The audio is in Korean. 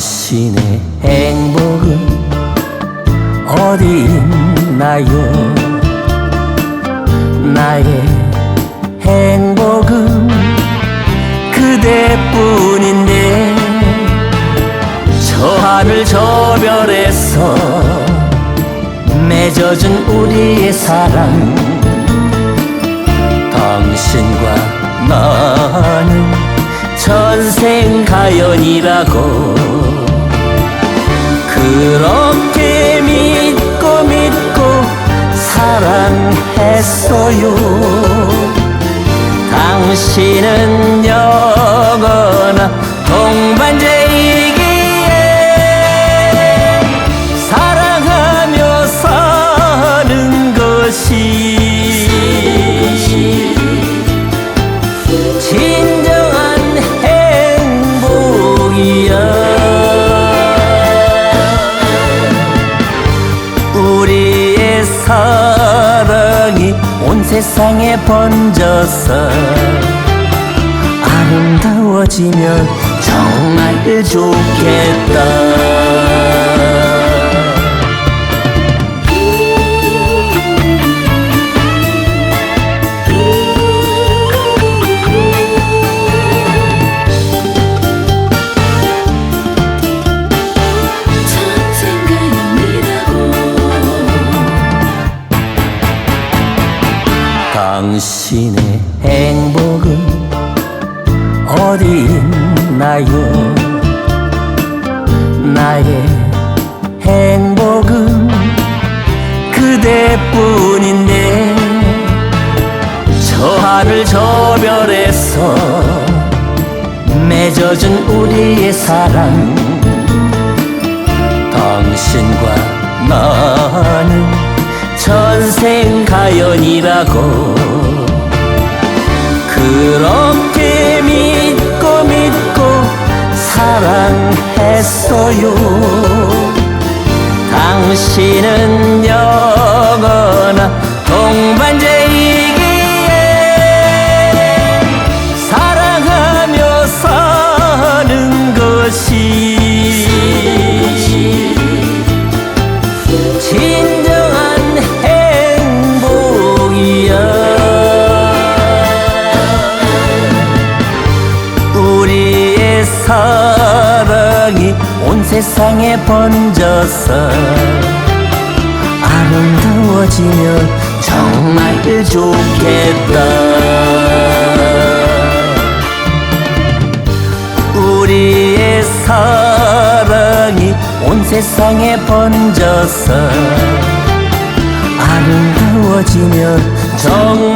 당신의 행복은 어디 있나요? 나의 행복은 그대뿐인데 저 하늘 저 별에서 맺어준 우리의 사랑 당신과 나는 전생 가연이라고 그렇게 믿고 믿고 사랑했어요. 당신은 사랑이 온 세상에 번져서 아름다워지면 정말 좋겠다 당신의 행복은 어디 있나요? 나의 행복은 그대뿐인데 저 하늘 저 별에서 맺어준 우리의 사랑 당신과 나는 전생 가연이라고. 그렇게 믿고 믿고 사랑했어요. 당신은 영원한 세상에 번져서 아름다워지면 정말 좋겠다. 우리의 사랑이 온 세상에 번져서 아름다워지면 정말